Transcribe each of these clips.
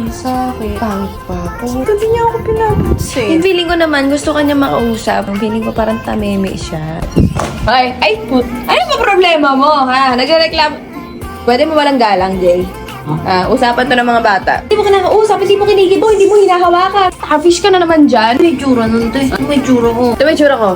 mali sa akin. Pangit pa ako. Hindi niya ako pinapansin. Yung feeling ko naman, gusto ka niya makausap. Ang feeling ko parang tameme siya. Ay, ay, put. Ano ba problema mo, ha? Nagre-reklamo. Pwede mo walang galang, Jay? Ah, usapan to ng mga bata. Hindi mo kinakausap, hindi mo kinikibo, hindi mo hinahawakan. Starfish ka na naman dyan. May tsura nun, te. Ano may tsura ko? Ito may tsura ko.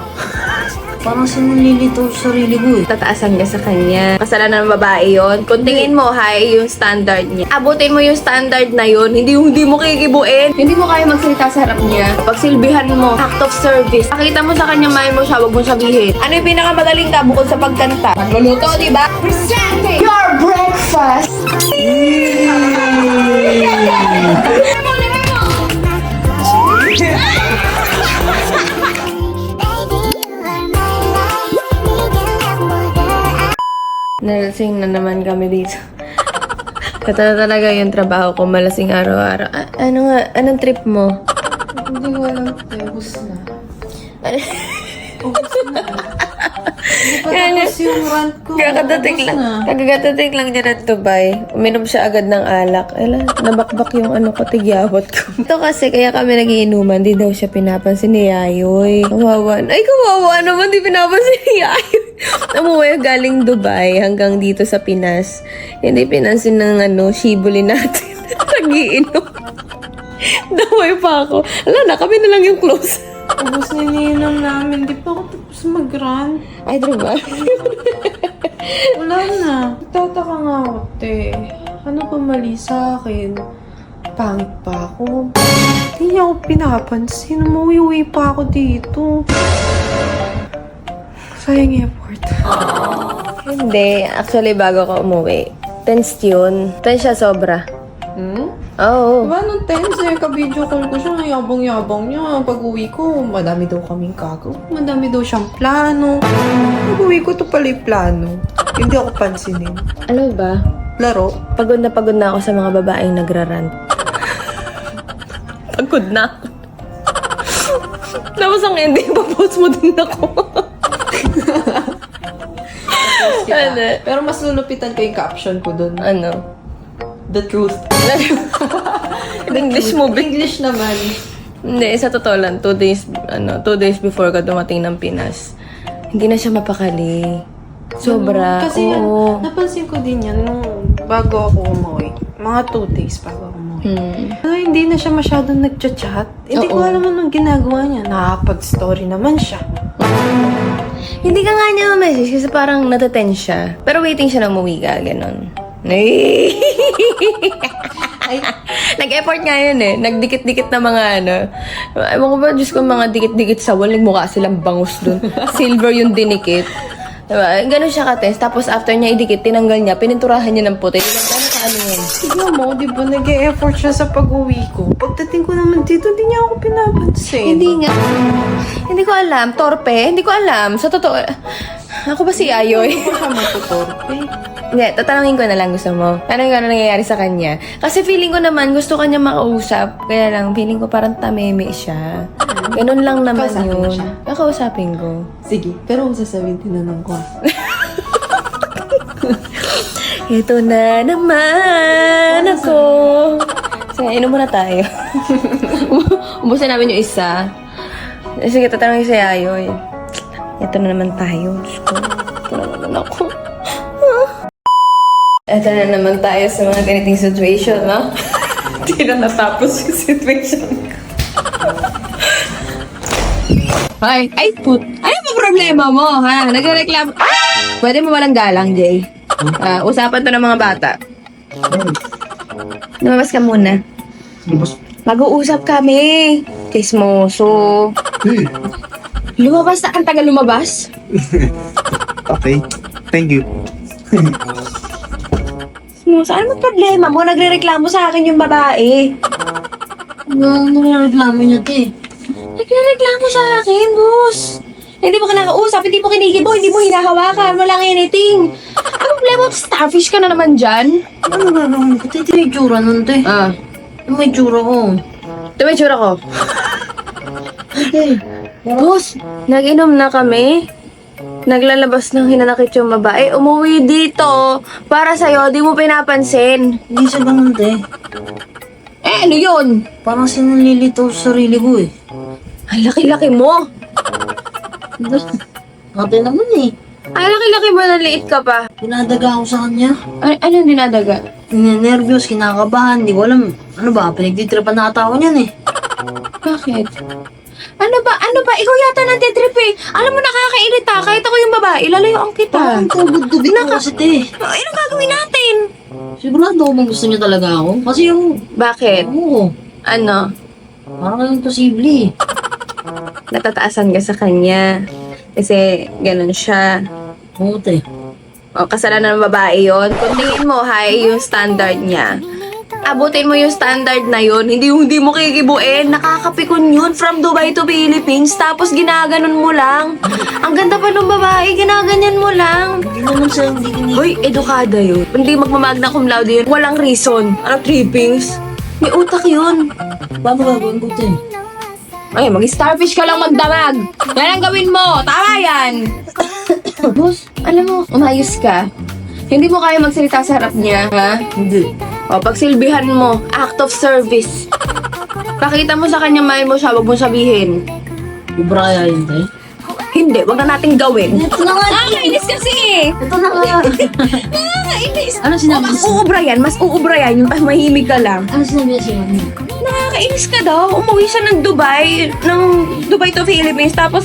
Parang sinulilito sa sarili ko eh. Tataasan ka sa kanya. Kasalanan ng babae yon. Kung tingin mo high yung standard niya, abutin mo yung standard na yon. Hindi hindi mo kikibuin. Hindi mo kaya magsalita sa harap niya. Pagsilbihan mo, act of service. Pakita mo sa kanya mahal mo siya, wag mong sabihin. Ano yung pinakamadaling ka bukod sa pagkanta? Magluluto, di ba? Presenting your breakfast! Nalasing na naman kami dito. Ito na talaga yung trabaho ko, malasing araw-araw. A- ano nga, anong trip mo? Hindi ko alam. Ubus na. Ano? Hindi pa tapos yung rant ko. Kakadating lang, kakadating lang niya ng Dubai. Uminom siya agad ng alak. Ela, nabakbak yung ano ko, tigyawat ko. Ito kasi, kaya kami nagiinuman, di daw siya pinapansin ni Yayoy. Kawawa. Ay, kawawa naman, di pinapansin ni Yayoy. Umuwi galing Dubai hanggang dito sa Pinas. Hindi pinansin ng ano, shibuli natin. Nagiinom. Daway pa ako. Ala na, kami na lang yung close. Ubus na iniinom namin. Di pa ako tapos mag-rant. Ay, diba? Wala na. Tataka nga ako, te. Ano ba mali sa akin? Pangit pa ako. Hindi niya ako pinapansin. Umuwi-uwi pa ako dito. Sayang yung effort. Hindi. Actually, bago ko umuwi. Tense yun. Tense siya sobra. Oo. Diba nung tense eh, ka-video call ko siya, ang yabang-yabang niya. Pag uwi ko, madami daw kaming kagaw. Madami daw siyang plano. Pag uwi ko, to pala yung plano. Hindi ako pansinin. Ano ba? Laro. Pagod na pagod na ako sa mga babaeng nagrarant. pagod na. Tapos ang ending, papost mo din ako. ano? Pero mas lulupitan ko yung caption ko dun. Ano? The truth. English mo, big. English naman. Hindi, sa totoo lang, two days, ano, two days before ka dumating ng Pinas, hindi na siya mapakali. Sobra, Kasi yan, oo. napansin ko din yan nung bago ako umuwi. Mga two days bago ako umuwi. Hmm. Ano, hindi na siya masyadong nagchat-chat. Hindi ko Oo. alam anong ginagawa niya. Nakapag-story naman siya. Hindi ka nga niya message kasi parang natetens siya. Pero waiting siya na umuwi ka, ganun. Nag-effort nga yun eh. Nagdikit-dikit na mga ano. Ewan ko ba, Diyos ko, mga dikit-dikit sa wall. Nagmukha silang bangus dun. Silver yung dinikit. Diba? Ganun siya ka-test. Tapos after niya idikit, tinanggal niya, pininturahan niya ng puti. Ano yun? tignan mo, di ba nag-e-effort siya sa pag-uwi ko. Pagdating ko naman dito, di niya ako pinapansin. Hindi nga. Hindi ko alam. Torpe. Hindi ko alam. Sa totoo. Ako ba si Ayoy? Hindi ko siya matutorpe. Hindi, tatanungin ko na lang gusto mo. Ano yung ano nangyayari sa kanya? Kasi feeling ko naman, gusto kanya makausap. Kaya lang, feeling ko parang tameme siya. Ganun lang naman Kausapin mo yun. siya? Nakausapin ko. Sige, pero kung sasabihin, tinanong ko. Ito na naman ako. Sige, inom muna tayo. Ubusin namin yung isa. Sige, tatanungin si Ayoy. Ito na naman tayo. Diyos ko. Ito na naman ako. Ito na naman tayo sa mga ganitong situation, no? Hindi na natapos yung situation ko. Ay, ay, put. Ano ba problema mo, ha? Nagreklamo. Pwede mo walang galang, Jay? Ah, usapan to ng mga bata. Lumabas ka muna. Lumabas. Mag-uusap kami. Kismoso. Eh, Lumabas na ang tagal lumabas. okay. Thank you. Kismoso, ano ba problema mo? Nagre-reklamo sa akin yung babae. Ano nireklamo niya, te? Nagre-reklamo sa akin, boss. Hindi mo ka nakausap, hindi mo kinikibo, hindi mo hinahawakan, walang anything. Problema, starfish ka na naman dyan. Ano gagawin ko, te? Ito tsura nun, te. Ah, Ano may tsura ko? ito may tsura ko. Te, Boss, nag-inom na kami. Naglalabas ng hinanakit yung babae. Umuwi dito para sa'yo, di mo pinapansin. hindi siya ganun, te. Eh, Eh, ano yun? Parang sinulilito sa sarili ko eh. Ang laki-laki mo. Ate naman eh. Ang laki-laki mo, naliit ka pa. Pinadaga ako sa kanya. Ay, ano yung dinadaga? Nervyos, kinakabahan. Di ko alam. Ano ba? Pinagtitripan na ata ako niyan eh. Bakit? Ano ba? Ano ba? Ikaw yata nagtitrip eh. Alam mo, nakakairita. Kahit ako yung babae, lalayuan kita. Ang tubod-tubig ko kasi te. Ay, ano gagawin natin? Sigurado ako bang gusto niya talaga ako. Kasi yung... Bakit? Oo. Ano? Parang yung posible eh. Natataasan ka sa kanya. Kasi, ganun siya. Te. O, kasalanan ng babae yon. Kung tingin mo, high yung standard niya. Abutin mo yung standard na yun. Hindi yung hindi mo kikibuin. Nakakapikon yun from Dubai to Philippines. Tapos ginaganon mo lang. Ang ganda pa ng babae. Ginaganyan mo lang. Hindi naman sa hindi. Hoy, edukada yun. Hindi magmamagna cum laude yun. Walang reason. Ano, trippings? May utak yun. Paano gagawin ko te? Ay, mag-starfish ka lang magdamag. Yan ang gawin mo. Tama yan. Boss, alam mo, umayos ka. Hindi mo kaya magsalita sa harap niya, ha? Hindi. O, pagsilbihan mo, act of service. Pakita mo sa kanya mahal mo siya, wag mo sabihin. Ubra yun te? Hindi, wag na natin gawin. Ito na nga. Nakakainis kasi eh. Ito na nga. Nakakainis. Ano sinabi Mas niya? uubra yan, mas uubra yan, yung mahimig ka lang. Ano sinabi niya sa inyo? Nakakainis ka daw. Umuwi siya ng Dubai, ng Dubai to Philippines, tapos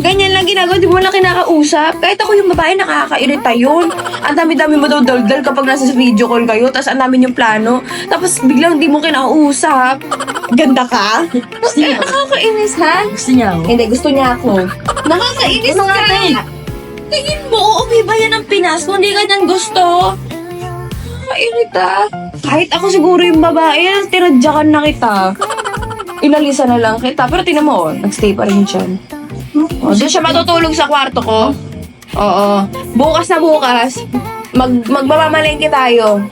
ganyan lang ginagawa, di mo lang kinakausap. Kahit ako yung babae, nakakairita yun. Ang dami-dami mo daw daldal kapag nasa video call kayo, tapos ang dami yung plano. Tapos biglang di mo kinakausap. Ganda ka? Gusto niya. Nakakainis, ha? Gusto niya ako. Hindi, gusto niya ako. Nakakainis Ano ka. nga, te? Tingin mo, uuwi ba yan ng Pinas kung di ka niyan gusto? Nakakairita. Kahit ako siguro yung babae, tinadyakan na kita. Inalisa na lang kita. Pero tinan mo, oh, nagstay pa rin siya. Oh, doon siya matutulog sa kwarto ko. Oo. Bukas na bukas, mag magmamamalengke tayo.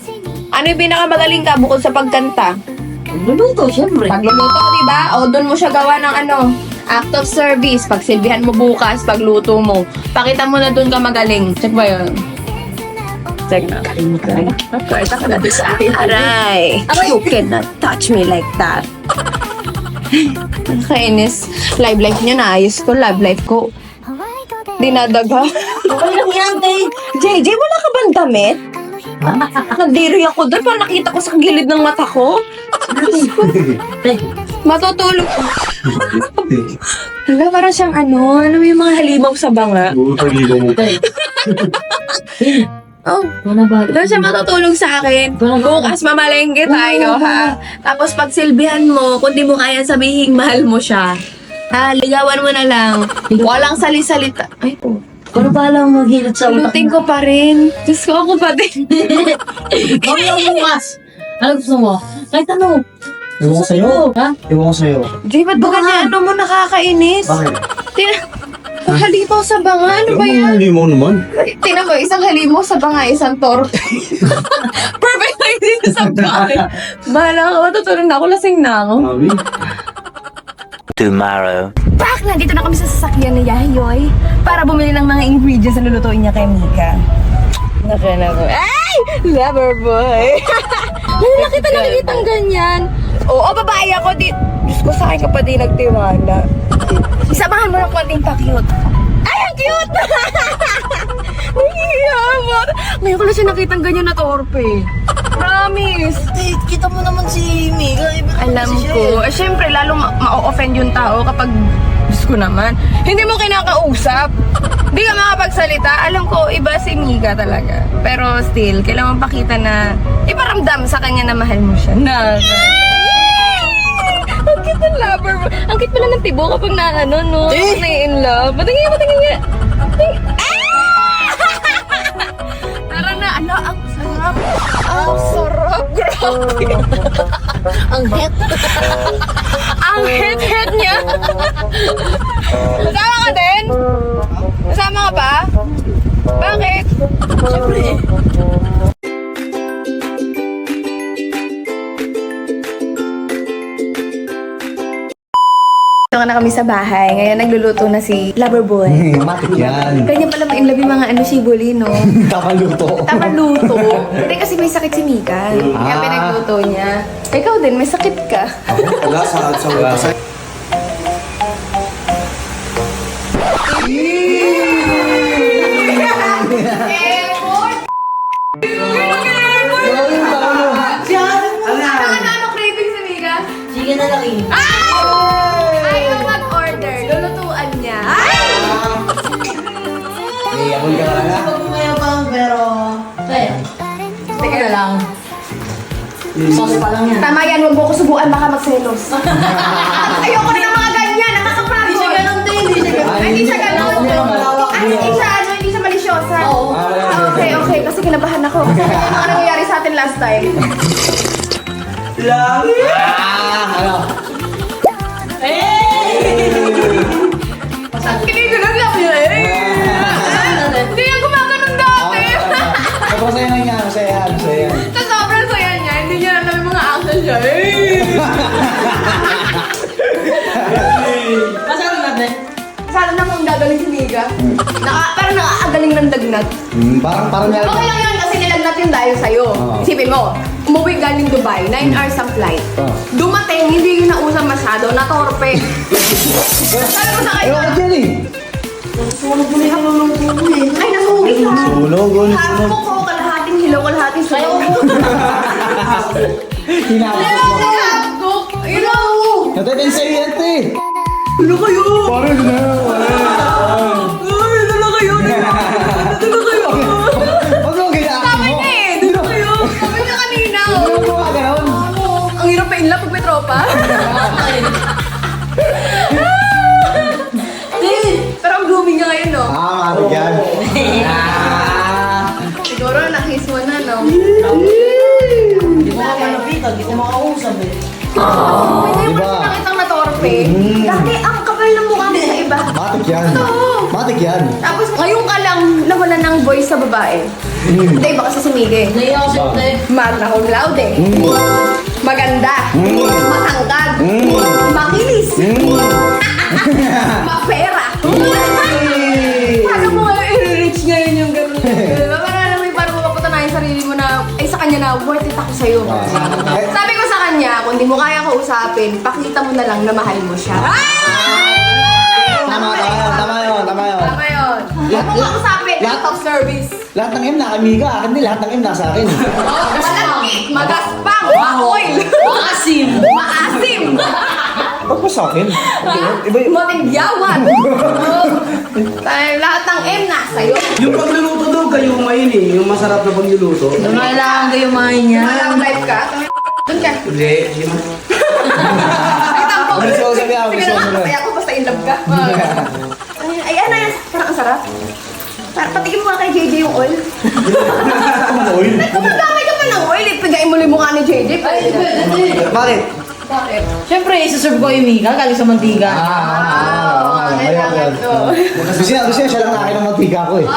Ano yung pinakamagaling ka bukod sa pagkanta? Luluto, syempre. Pagluluto, di ba? O doon mo siya gawa ng ano, act of service. Pagsilbihan mo bukas, pagluto mo. Pakita mo na doon ka magaling. Check ba yun? Check na. Pakita ka na doon sa akin. Aray! You cannot touch me like that. Nakainis. Live life niya naayos ko. Love life ko. Dinadaga. Okay lang yan, te. JJ, wala ka bang damit? Nandiri ako doon. Parang nakita ko sa gilid ng mata ko. Matutulog. Wala, parang siyang ano, ano yung mga halimaw sa banga. Oh, Wala ba? doon siya matutulog sa akin. Bukas mamalengke tayo, ha? Tapos pagsilbihan mo, kung di mo kaya sabihin, mahal mo siya. Ha, ligawan mo na lang. Walang salisalita. Ay, po. Kung pa lang maghilot sa utak Luting ko pa rin. Diyos ko, ako pa din. Kami ang bukas. Ano gusto mo? Kahit ano. Ewan ko sa'yo. Ha? Ewan ko sa'yo. Jay, ba't ba ganyan? Ano mo nakakainis? Bakit? Tina, halimaw sa banga. Ano ba yan? Hindi mo naman. Tingnan mo, isang halimaw sa banga, isang toro. Perfect na hindi sa banga. Bahala ka, matutulog na ako, lasing na ako. Tomorrow. Pak! Nandito na kami sa sasakyan ni Yayoy para bumili ng mga ingredients na lulutuin niya kay Mika. Naka na ko. Ay! Lover boy! Wala kita nakikitang ganyan. Oo, babae ako. Di... Diyos ko, sa akin ka pa di nagtiwala. Samahan mo ng konting pa-cute. Ay, ang cute! Nangyayamot. Ngayon ko lang siya nakitang ganyan na torpe. Promise. Te, kita mo naman si Mika. Iba naman Alam ko. eh. Eh, syempre, lalo ma- ma-offend yung tao kapag Diyos ko naman. Hindi mo kinakausap. Hindi ka makapagsalita. Alam ko, iba si Mika talaga. Pero still, kailangan pakita na iparamdam sa kanya na mahal mo siya. Na. Ang cute ng lover mo. Ang cute pala ng tibo kapag na ano, no? Eh! Na in love. Patingin nga, patingin nga. Ah! Tara na, ano, ang sarap. Ang sarap, grabe. Ang het. Ang hit-hit niya. Kasama ka din? Kasama ka ba? Bakit? Siyempre na kami sa bahay. Ngayon nagluluto na si Loverboy. Matik yan. Kanya pala yung mga ano sibuli, no? Kakaluto. Tama luto. Hindi kasi may sakit si Mika. Kaya Ah. pinagluto niya. Ikaw din, may sakit ka. Wala sa sa wala sa. Ano, ano craving si Mika? Sige na lang eh. Ayaw Sauce pa lang yan. Tama yan, huwag mo ko subukan, baka magselos. Ayoko rin ng mga ganyan, nakakapagod. Hindi siya ganun din, hindi siya ganun. Hindi siya ganun. Ay, hindi siya, ano, hindi siya malisyosa. Oo. Ah, okay, okay, kasi kinabahan ako. Kasi ano yung mga nangyayari sa atin last time. Ah, ano? Masarap natin. Sana na kung gagaling si Miga. Naka, parang nakakagaling ng dagnat. Hmm, parang, parang yan. Okay lang yun kasi nilagnat yun dahil sa'yo. Oo. Isipin mo, umuwi galing Dubai, 9 hours ang flight. Oo. Dumating, hindi yun nausap masyado, natorpe. Sabi ko sa Ayaw kanya, ka dyan eh. Sunog na yung luluto mo eh. ay nasuwi ka. Sunog, sunog, Half sunog. ko ko, kalahating hilaw, kalahating Ayaw sunog. mo. Hinapos mo. Cook, you sa'yo yan, te. Ano kayo? Parang na. Ay, ano kayo? Ano kayo? Huwag mo Sabi mo. niya eh, dito kayo. Sabi niya kanina. Ano mo ka gano'n? Ang hirap pa pag may tropa. Pero ang blooming niya ngayon, no? Ah, matik yan. Ah. Siguro na-kiss mo na, no? Hindi ko makalapitan, hindi ko makausap eh. Pwede mo Diba? Na nakitang natorpe. Dati ang kapal ng mukha mo sa iba. Matik yan. Matik yan. Tapos ngayon ka lang nawala ng voice sa babae. Hindi, iba kasi si Mige. Naiyak ako sa eh. Magna cum laude. Maganda. Matangkad. Makinis. Mapera. Paano mo i-reach ngayon yung gano'n? Diba? Parang alam mo yung parang mapapunta na yung sarili mo na, ay sa kanya na, worth it ako sa'yo. Sabi ko sa kanya, kung di mo kaya kausapin, pakita mo na lang na mahal mo siya. Tama, tama yun, tama yun, tama yun. Tama yun. Huwag mo kausapin, lahat- of service. Lahat ng M na kami ka, akin din, lahat ng M nasa akin. Malagkit, magaspang, ma-oil, Maasim. maasim, Huwag mo sa akin. Iba yung... matigyawan. Tayo, lahat ng M na sa'yo. Yung pagluluto daw kayo kumain eh, yung masarap na pagluluto. Kailangan kayo main niya. Walang life ka. Doon ka. Hindi, yun. Ay, tampo. Gusto ko sabi ako, Sige gusto ko naman, masaya ako basta in love ka. Ay, ano yan? Parang ang sarap. Parang patikin mo nga kay JJ yung oil. Oil. Kung magdamay ka pa ng oil, ipigain mo lang yung mukha ni JJ. Ay. Bakit? Bakit? Siyempre, isuserve ko yung Mika galing sa mantiga. Ah, ah, ah, yan. to? Gusto niya, gusto niya siya lang nakain ng mantika ko eh.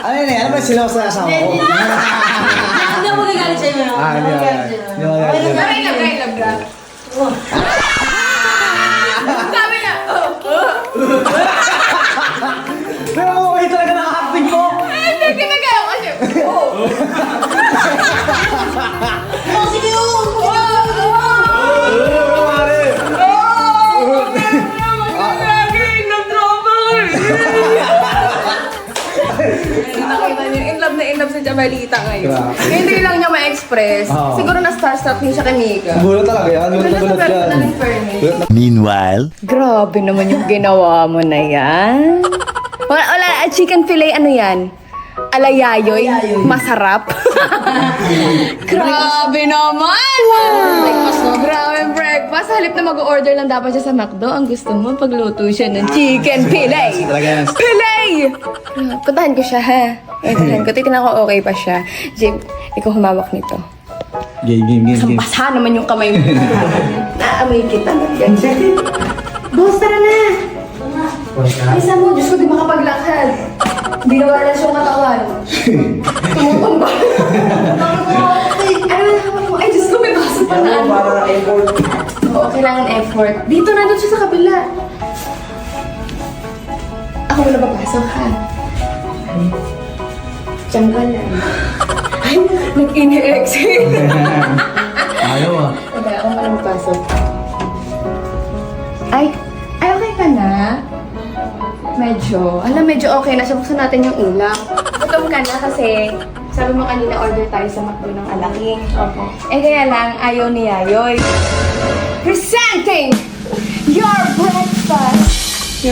Ano yun eh, ano ba sila sa asawa ko? Hindi na Jamalita ngayon. Grabe. Hindi lang niya ma-express. Oo. Siguro na starstruck din siya kay Mika. Gulat talaga yan. Gulat na gulat sa yan. personal in fairness. Gulat na Meanwhile, Grabe naman yung ginawa mo na yan. Wala, wala, ah, chicken fillet, ano yan? Alayayoy, masarap. Grabe naman! Breakfast, no? Grabe breakfast. Halip na mag-order lang dapat siya sa McDo. Ang gusto mo, pagluto siya ng chicken fillet. Talaga yan. Fillet! Puntahan ko siya, ha? Eh, Puntahan ko. Titignan ko okay pa siya. Jim, ikaw humawak nito. Game, game, game, game. Basa naman yung kamay mo. Naamoy kita yan. Boss, tara na! Ay, saan mo? Diyos ko, di makapaglakad. Hindi na wala siyang katawan. Tumutumba. Ano na naman mo? Ay, Diyos ko, may baso pa na. ano. Para na Okay kailangan effort. Dito na doon siya sa kabila. Ako muna papasok ha. Diyan ka lang. Ay, nag-in-exhale. Ayaw ah. Wala, ako muna papasok. Ay, ay okay ka na? Medyo. Alam, medyo okay na. Subuksan natin yung ulap. Gutom ka na kasi sabi mo kanina order tayo sa McDo ng alaking. Opo. Eh kaya lang, ayaw ni Yayoy. Presenting your breakfast!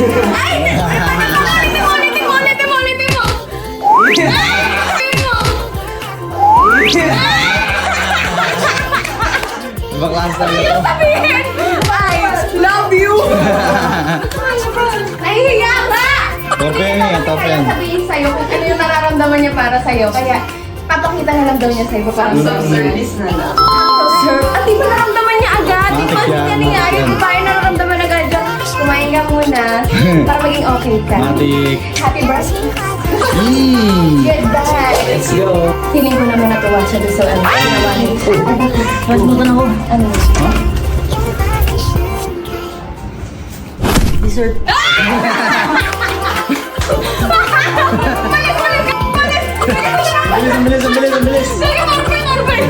Ay! Ulitin mo, ulitin mo, ulitin mo, ulitin mo! Ulitin mo! Ibang klase talaga to. Sabihin! I love you! Nahihiya ka! Top yan eh, top yan. Kaya sabihin sa'yo kung ano yung nararamdaman niya para sa'yo. Kaya papakita na lang daw niya sa'yo para sa service na lang. Sir, at di ba naramdaman niya agad? Di ba Matik yan, niya niya matik yung yan. Kumain ka muna para maging okay ka. Matik. Happy birthday! Mmm. Goodbye! Let's go. Feeling ko naman natuwa siya doon sa ano, ginawa niya. Mas mo ako. Ano? Dessert. Bilis, ang bilis, bilis, ang bilis. Sige, Marvin, Marvin!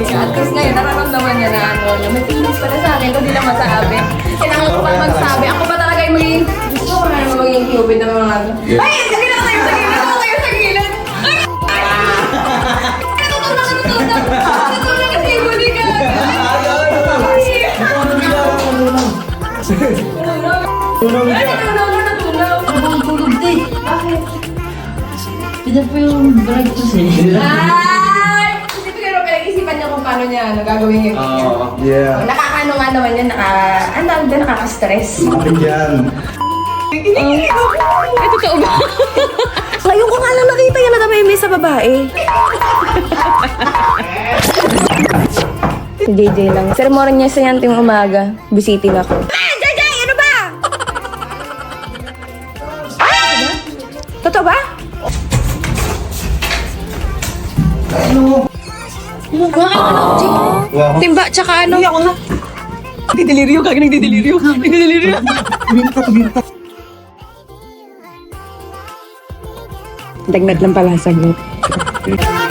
Ano sa'yo siya At least ngayon, nararamdaman niya na ano, na may feelings pala sa akin, kung di lang masabi. Kailangan ko pa magsabi. Ako pa talaga yung magiging, gusto ko na naman maging cupid ng mga ano. Ay! Sige na tayo sa gilid! Ako tayo sa gilid! Ay! Natutunan, natutunan! Natutunan kasi yung huli ka! Tunog Ay, ka. natutunan, natutunan! Ang tulog din. Bakit? Ito po yung breakfast eh. Ay! Pinag-isipan niya niya ano, gagawin yung Oo. Yeah. Nakakaano nga naman yan, naka, ano tawag doon, nakaka-stress. Matik yan. Ay, totoo ba? Ngayon ko nga lang nakita yan na may sa babae. Si JJ lang. Sir, moran niya sa yan yung umaga. Bisiting ako. Ah, JJ! Ano ba? Totoo ba? Ano? Kumain ka na. Wow. Timba, tsaka ano? Hindi ako na. Nagdidelirio ka, nagdidelirio. Nagdidelirio. Dagnat lang pala sagot.